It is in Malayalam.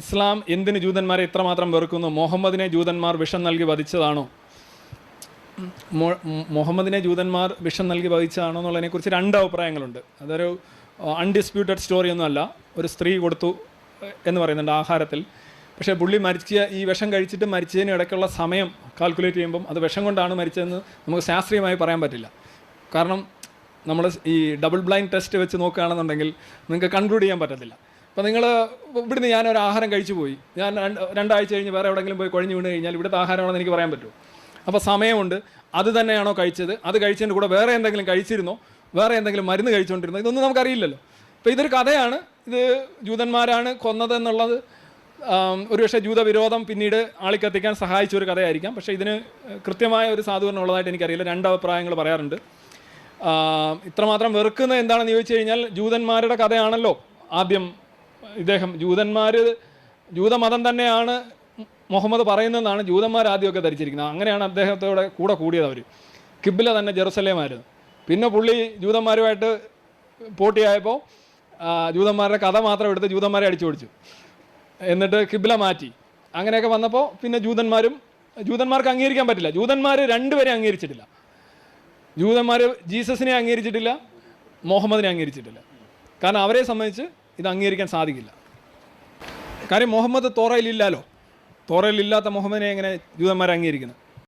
ഇസ്ലാം എന്തിന് ജൂതന്മാരെ ഇത്രമാത്രം വെറുക്കുന്നു? മുഹമ്മദിനെ ജൂതന്മാർ വിഷം നൽകി വധിച്ചതാണോ? മുഹമ്മദിനെ ജൂതന്മാർ വിഷം നൽകി വധിച്ചതാണോ എന്നുള്ളതിനെക്കുറിച്ച് രണ്ട് അഭിപ്രായങ്ങളുണ്ട്. അതൊരു അൺഡിസ്പ്യൂട്ടഡ് സ്റ്റോറി ഒന്നുമല്ല ഒരു സ്ത്രീ കൊടുത്തു എന്ന് പറയുന്നുണ്ട് ആഹാരത്തിൽ. പക്ഷേ പുള്ളി മരിച്ച ഈ വിഷം കഴിച്ചിട്ട് മരിച്ചതിന് ഇടയ്ക്കുള്ള സമയം കാൽക്കുലേറ്റ് ചെയ്യുമ്പം അത് വിഷം കൊണ്ടാണ് മരിച്ചതെന്ന് നമുക്ക് ശാസ്ത്രീയമായി പറയാൻ പറ്റില്ല. കാരണം നമ്മൾ ഈ ഡബിൾ ബ്ലൈൻഡ് ടെസ്റ്റ് വെച്ച് നോക്കുകയാണെന്നുണ്ടെങ്കിൽ നിങ്ങൾക്ക് കൺക്ലൂഡ് ചെയ്യാൻ പറ്റത്തില്ല. അപ്പോൾ നിങ്ങൾ ഇവിടുന്ന് ഒരു ആഹാരം കഴിച്ചു പോയി. ഞാൻ രണ്ട് രണ്ടാഴ്ച കഴിഞ്ഞ് വേറെ എവിടെയെങ്കിലും പോയി കുഴഞ്ഞു വീണ് കഴിഞ്ഞാൽ ഇവിടുത്തെ ആഹാരമാണെന്ന് എനിക്ക് പറയാൻ പറ്റുമോ അപ്പോൾ സമയമുണ്ട്. അത് തന്നെയാണോ കഴിച്ചത്? അത് കഴിച്ചതിന്റെ കൂടെ വേറെ എന്തെങ്കിലും കഴിച്ചിരുന്നോ? വേറെ എന്തെങ്കിലും മരുന്ന് കഴിച്ചുകൊണ്ടിരുന്നോ ഇതൊന്നും നമുക്കറിയില്ലല്ലോ. അപ്പോൾ ഇതൊരു കഥയാണ്. ഇത് ജൂതന്മാരാണ് കൊന്നത് എന്നുള്ളത്. ഒരുപക്ഷെ ജൂതവിരോധം പിന്നീട് ആളിക്കത്തിക്കാൻ സഹായിച്ച ഒരു കഥയായിരിക്കാം. പക്ഷേ ഇതിന് കൃത്യമായ ഒരു സാധുവരണം ഉള്ളതായിട്ട് എനിക്കറിയില്ല. രണ്ട് അഭിപ്രായങ്ങൾ പറയാറുണ്ട്. ഇത്രമാത്രം വെറുക്കുന്നത് എന്താണെന്ന് ചോദിച്ചു കഴിഞ്ഞാൽ ജൂതന്മാരുടെ കഥയാണല്ലോ ആദ്യം ഇദ്ദേഹം ജൂതന്മാർ ജൂതമതം തന്നെയാണ് മുഹമ്മദ് പറയുന്നതെന്നാണ് ജൂതന്മാർ ആദ്യമൊക്കെ ധരിച്ചിരിക്കുന്നത്. അങ്ങനെയാണ് അദ്ദേഹത്തോടെ കൂടെ കൂടിയത് അവർ കിബില തന്നെ ജെറുസലേമായിരുന്നു. പിന്നെ പുള്ളി ജൂതന്മാരുമായിട്ട് പോട്ടിയായപ്പോൾ ജൂതന്മാരുടെ കഥ മാത്രം എടുത്ത് ജൂതന്മാരെ അടിച്ചു പൊടിച്ചു എന്നിട്ട് കിബില മാറ്റി. അങ്ങനെയൊക്കെ വന്നപ്പോൾ പിന്നെ ജൂതന്മാരും ജൂതന്മാർക്ക് അംഗീകരിക്കാൻ പറ്റില്ല. ജൂതന്മാർ രണ്ടുപേരെ അംഗീകരിച്ചിട്ടില്ല. ജൂതന്മാർ ജീസസിനെ അംഗീകരിച്ചിട്ടില്ല മുഹമ്മദിനെ അംഗീകരിച്ചിട്ടില്ല. കാരണം അവരെ സംബന്ധിച്ച് ഇത് അംഗീകരിക്കാൻ സാധിക്കില്ല. കാര്യം മുഹമ്മദ് തോറയിലില്ലല്ലോ. തോറയിലില്ലാത്ത മുഹമ്മദിനെ എങ്ങനെ ജൂതന്മാരെ അംഗീകരിക്കുന്നത്